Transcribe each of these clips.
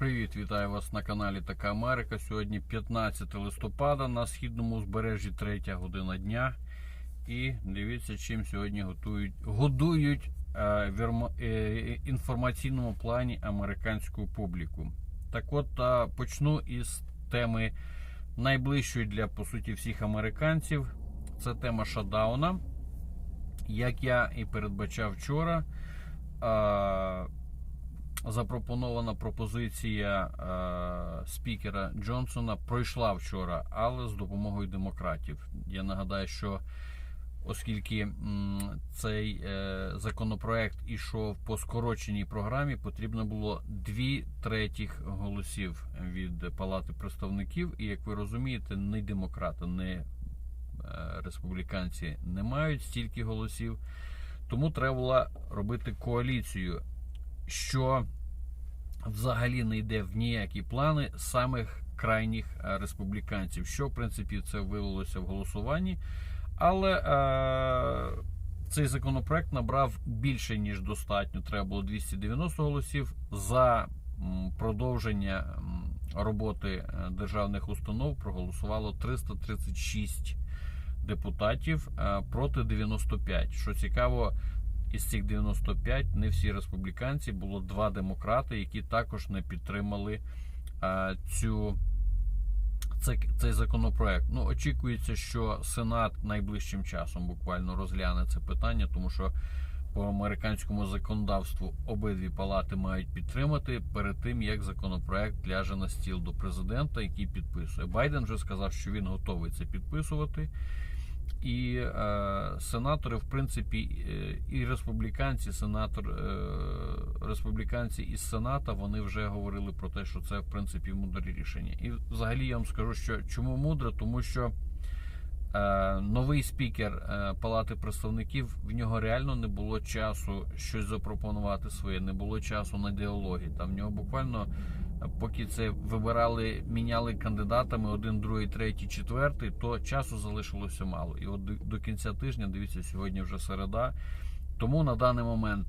Привіт, вітаю вас на каналі Така Америка. Сьогодні 15 листопада на східному узбережжі 3 година дня. І дивіться, чим сьогодні готують, годують е, в е, інформаційному плані американську публіку. Так от е, почну із теми найближчої для по суті всіх американців. Це тема шатдауна. Як я і передбачав вчора. е, запропонована пропозиція е, спікера Джонсона пройшла вчора, але з допомогою демократів. Я нагадаю, що оскільки м, цей е, законопроект ішов по скороченій програмі, потрібно було дві третіх голосів від Палати представників. І як ви розумієте, ні демократи, ні е, республіканці не мають стільки голосів. Тому треба було робити коаліцію що взагалі не йде в ніякі плани самих крайніх е, республіканців, що в принципі це вилилося в голосуванні. Але е, цей законопроект набрав більше ніж достатньо. Треба було 290 голосів за продовження роботи е, державних установ. Проголосувало 336 депутатів е, проти 95. Що цікаво, із цих 95 не всі республіканці було два демократи, які також не підтримали а, цю. Цей, цей законопроект. Ну, очікується, що Сенат найближчим часом буквально розгляне це питання, тому що по американському законодавству обидві палати мають підтримати перед тим, як законопроект ляже на стіл до президента, який підписує. Байден вже сказав, що він готовий це підписувати. І е, сенатори, в принципі, е, і республіканці, сенатор, е, республіканці із Сената, вони вже говорили про те, що це в принципі мудре рішення. І взагалі я вам скажу, що чому мудре, тому що е, новий спікер е, Палати представників в нього реально не було часу щось запропонувати своє, не було часу на діалоги. Там в нього буквально поки це вибирали, міняли кандидатами один, другий, третій, четвертий, то часу залишилося мало. І от до, кінця тижня, дивіться, сьогодні вже середа. Тому на даний момент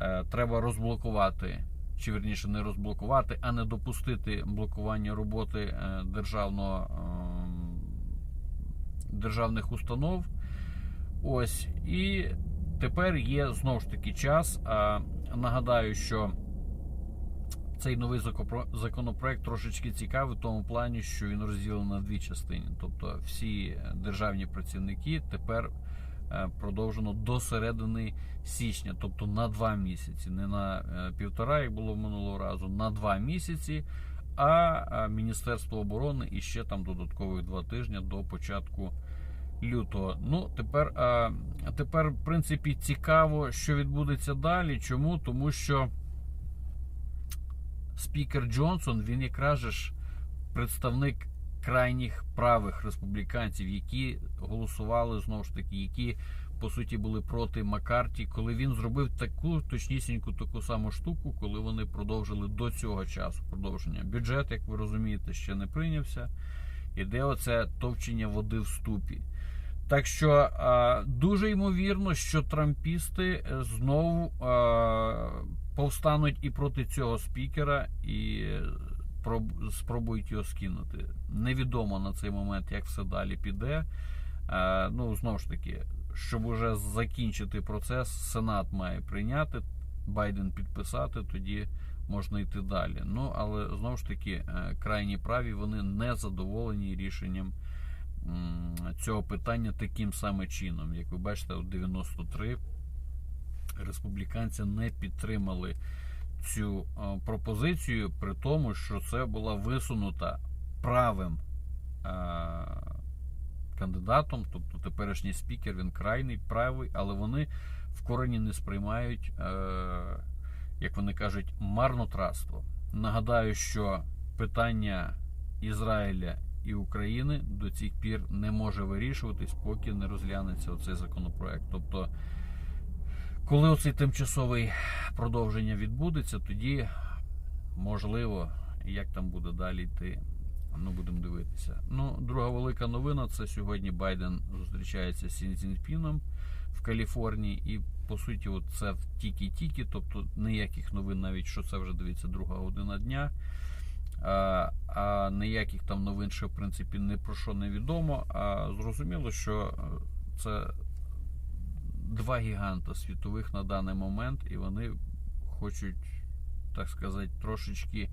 е, треба розблокувати, чи верніше не розблокувати, а не допустити блокування роботи е, державного, е, державних установ. Ось і тепер є знову ж таки час. А, нагадаю, що цей новий законопроект трошечки цікавий в тому плані, що він розділений на дві частини. Тобто всі державні працівники тепер е, продовжено до середини січня, тобто на два місяці, не на е, півтора, як було минулого разу, на два місяці. А е, Міністерство оборони і ще там додаткових два тижні до початку лютого. Ну, тепер, тепер, в принципі, цікаво, що відбудеться далі. Чому? Тому що спікер Джонсон, він якраз ж представник крайніх правих республіканців, які голосували знову ж таки, які по суті були проти Маккарті, коли він зробив таку точнісіньку таку саму штуку, коли вони продовжили до цього часу продовження. Бюджет, як ви розумієте, ще не прийнявся. Іде оце товчення води в ступі. Так що дуже ймовірно, що трампісти е, знову повстануть і проти цього спікера, і е, спробують його скинути. Невідомо на цей момент, як все далі піде. Ну, знову ж таки, щоб уже закінчити процес, Сенат має прийняти, Байден підписати, тоді можна йти далі. Ну, але знову ж таки, е, крайні праві вони не задоволені рішенням цього питання таким саме чином. Як ви бачите, от 93 республіканці не підтримали цю пропозицію, при тому, що це була висунута правим кандидатом, тобто теперішній спікер, він крайний правий, але вони в корені не сприймають, е, як вони кажуть, марнотратство. Нагадаю, що питання Ізраїля і України до цих пір не може вирішуватись, поки не розглянеться оцей законопроект. Тобто, коли оцей тимчасовий продовження відбудеться, тоді можливо, як там буде далі йти. Ну, будемо дивитися. Ну, друга велика новина це сьогодні Байден зустрічається з Сін Цзіньпіном. в Каліфорнії. І по суті, от це тільки-тільки, тобто ніяких новин, навіть що це вже дивіться друга година дня. А, а ніяких там новин, що в принципі не про що не відомо. А зрозуміло, що е, це два гіганта світових на даний момент, і вони хочуть, так сказати, трошечки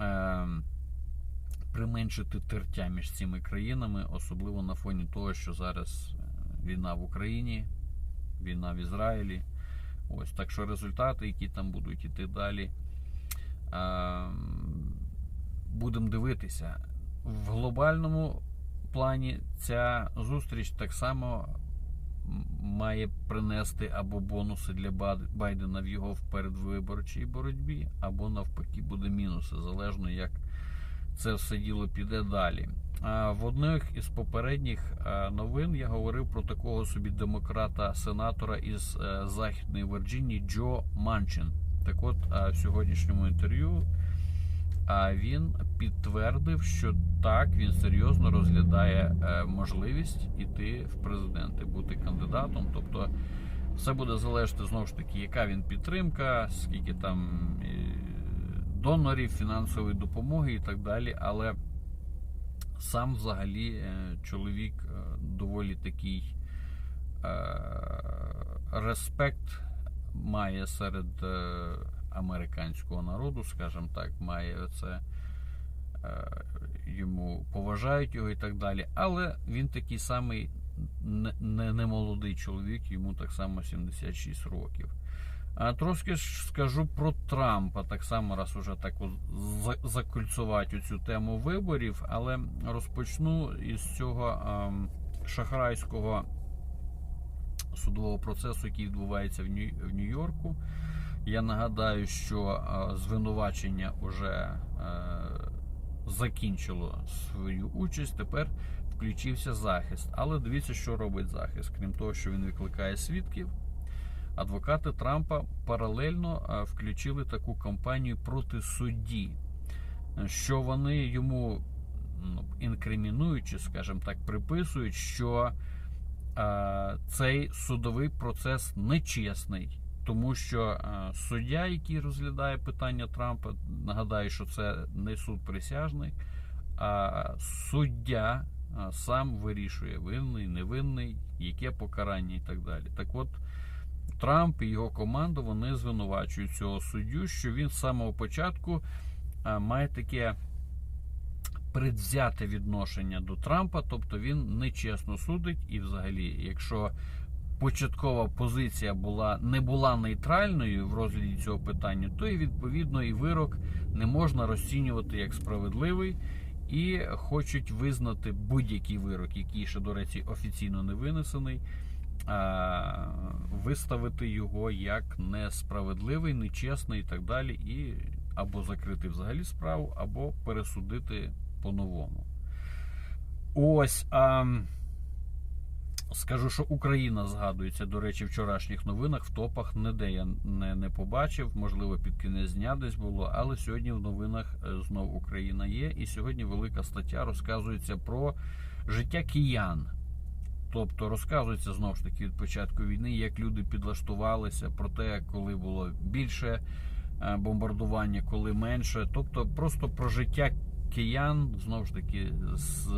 е, применшити тертя між цими країнами, особливо на фоні того, що зараз е, війна в Україні, війна в Ізраїлі. Ось так що результати, які там будуть іти далі. Будемо дивитися. В глобальному плані ця зустріч так само має принести або бонуси для Байдена в його передвиборчій боротьбі, або навпаки буде мінуси, залежно як це все діло піде далі. В одних із попередніх новин я говорив про такого собі демократа-сенатора із е, Західної Вірджинії Джо Манчин. Так от в сьогоднішньому інтерв'ю а він підтвердив, що так він серйозно розглядає е, можливість іти в президенти, бути кандидатом. Тобто, все буде залежати знову ж таки, яка він підтримка, скільки там е, донорів, фінансової допомоги і так далі. Але сам взагалі е, чоловік доволі такий респект має серед американського народу, скажімо так, має це е, йому поважають його і так далі. Але він такий самий не, не, не чоловік, йому так само 76 років. А трошки ж скажу про Трампа, так само раз уже так закольцувати цю тему виборів, але розпочну із цього ем, шахрайського судового процесу, який відбувається в Нью-Йорку. Я нагадаю, що е, звинувачення вже е, закінчило свою участь. Тепер включився захист. Але дивіться, що робить захист. Крім того, що він викликає свідків, адвокати Трампа паралельно е, включили таку кампанію проти судді, що вони йому ну, інкримінують, скажімо так, приписують, що цей судовий процес нечесний. Тому що е, суддя, який розглядає питання Трампа, нагадаю, що це не суд присяжний, а суддя е, сам вирішує, винний, невинний, яке покарання і так далі. Так от, Трамп і його команда вони звинувачують цього суддю, що він з самого початку е, має таке предвзяте відношення до Трампа, тобто він нечесно судить, і взагалі, якщо початкова позиція була не була нейтральною в розгляді цього питання, то і відповідно і вирок не можна розцінювати як справедливий. І хочуть визнати будь-який вирок, який ще, до речі, офіційно не винесений, виставити його як несправедливий, нечесний і так далі, і або закрити взагалі справу, або пересудити по-новому. Ось. А, Скажу, що Україна згадується, до речі, в вчорашніх новинах в топах ніде я не, не побачив, можливо, під кінець дня десь було, але сьогодні в новинах е, знов Україна є. І сьогодні велика стаття розказується про життя киян. Тобто розказується знову ж таки від початку війни, як люди підлаштувалися, про те, коли було більше е, бомбардування, коли менше. Тобто просто про життя киян, знову ж таки, з,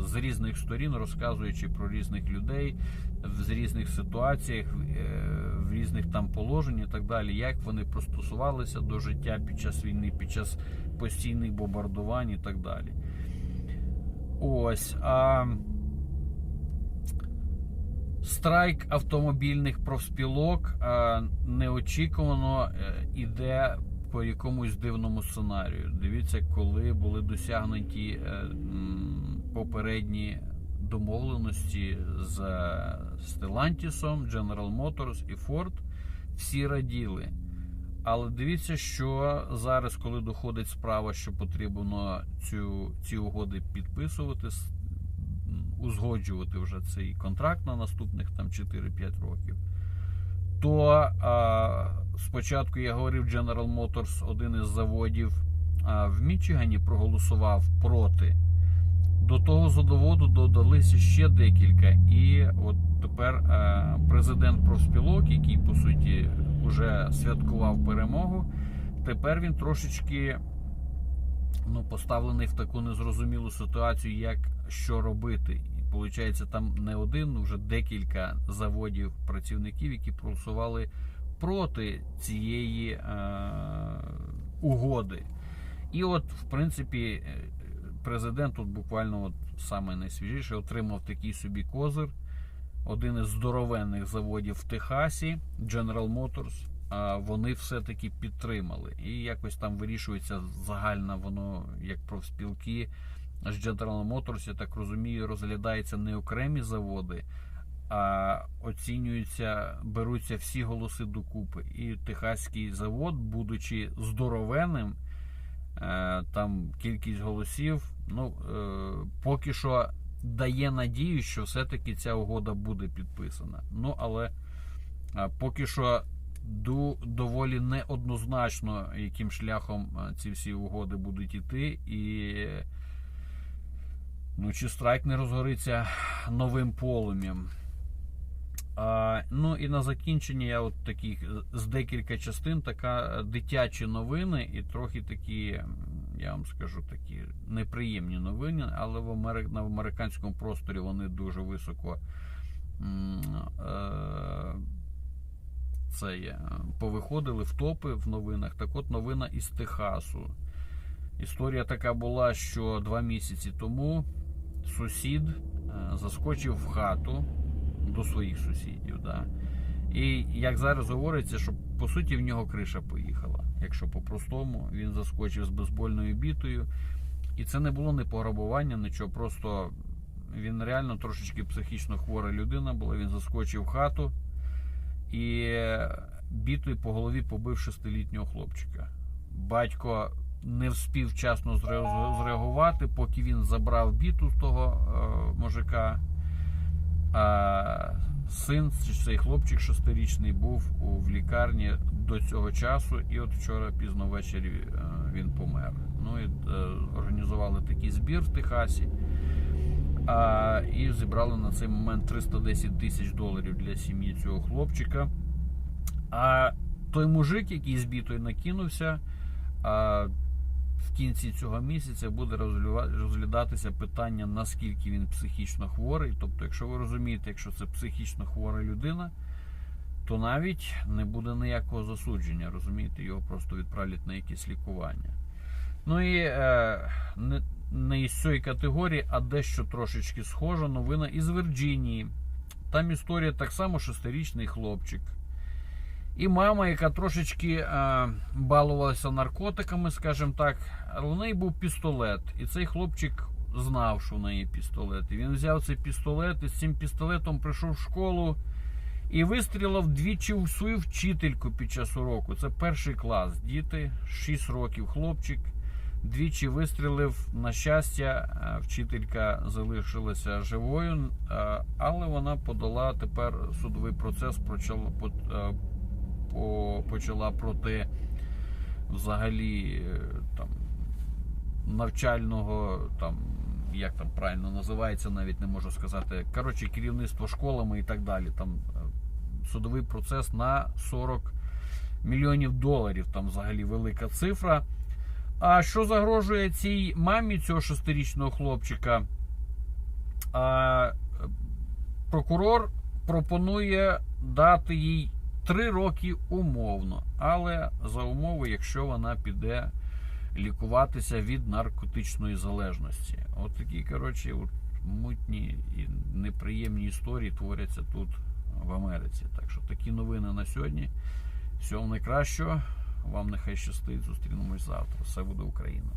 з різних сторін, розказуючи про різних людей в різних ситуаціях, е, в різних там положень і так далі, як вони пристосувалися до життя під час війни, під час постійних бомбардувань і так далі. Ось. А... Страйк автомобільних профспілок е, неочікувано е, іде по якомусь дивному сценарію. Дивіться, коли були досягнуті е, попередні домовленості з Stellantis, General Motors і Ford, всі раділи. Але дивіться, що зараз, коли доходить справа, що потрібно цю, ці угоди підписувати, узгоджувати вже цей контракт на наступних там 4-5 років. То а, спочатку я говорив, General Motors, один із заводів а, в Мічигані проголосував проти. До того заводу додалися ще декілька. І от тепер е, президент профспілок, який по суті вже святкував перемогу, тепер він трошечки ну, поставлений в таку незрозумілу ситуацію, як що робити. Виходить, там не один, вже декілька заводів працівників, які проголосували проти цієї е, угоди. І от, в принципі, е, президент тут буквально от саме найсвіжіше отримав такий собі козир. Один із здоровенних заводів в Техасі, General Motors. Вони все-таки підтримали. І якось там вирішується загально воно як профспілки. General Motors, я так розумію, розглядається не окремі заводи, а оцінюються, беруться всі голоси докупи. І Техаський завод, будучи здоровенним, е, там кількість голосів, ну е, поки що дає надію, що все-таки ця угода буде підписана. Ну, але е, поки що доволі неоднозначно, яким шляхом ці всі угоди будуть іти, і ну, чи страйк не розгориться новим полум'ям. А, ну і на закінчення я от таких з декілька частин, така дитячі новини і трохи такі, я вам скажу, такі неприємні новини, але в Амери... на американському просторі вони дуже високо е... це є, повиходили в топи в новинах. Так от новина із Техасу. Історія така була, що два місяці тому сусід е, заскочив в хату до своїх сусідів. Да? І як зараз говориться, що по суті в нього криша поїхала. Якщо по-простому, він заскочив з бейсбольною бітою. І це не було не пограбування, нічого. Просто він реально трошечки психічно хвора людина була. Він заскочив в хату і бітою по голові побив шестилітнього хлопчика. Батько не вспів вчасно зреагувати, поки він забрав біту з того е, мужика. А син, цей хлопчик шестирічний, був в лікарні до цього часу, і от вчора пізно ввечері е, він помер. Ну і е, організували такий збір в Техасі. А, і зібрали на цей момент 310 тисяч доларів для сім'ї цього хлопчика. А той мужик, який з бітою накинувся, а, в кінці цього місяця буде розглядатися питання, наскільки він психічно хворий. Тобто, якщо ви розумієте, якщо це психічно хвора людина, то навіть не буде ніякого засудження, розумієте, його просто відправлять на якесь лікування. Ну і е, не, не із цієї категорії, а дещо трошечки схожа новина із Вірджинії. Там історія так само шестирічний хлопчик. І мама, яка трошечки е, балувалася наркотиками, скажімо так, але в неї був пістолет. І цей хлопчик знав, що в неї пістолет. І він взяв цей пістолет і з цим пістолетом прийшов в школу і вистрілив двічі в свою вчительку під час уроку. Це перший клас. Діти, 6 років хлопчик. Двічі вистрілив. На щастя, е, вчителька залишилася живою, е, але вона подала тепер судовий процес, почала, по- по- почала проти взагалі е, там навчального там. Як там правильно називається, навіть не можу сказати. Коротше, керівництво школами і так далі. Там е, судовий процес на 40 мільйонів доларів. Там взагалі велика цифра. А що загрожує цій мамі цього шестирічного хлопчика? А, е, прокурор пропонує дати їй 3 роки умовно, але за умови, якщо вона піде лікуватися від наркотичної залежності. От такі, коротше, от мутні і неприємні історії творяться тут в Америці. Так що такі новини на сьогодні. Всього найкращого. Вам нехай щастить. Зустрінемось завтра. Все буде Україна.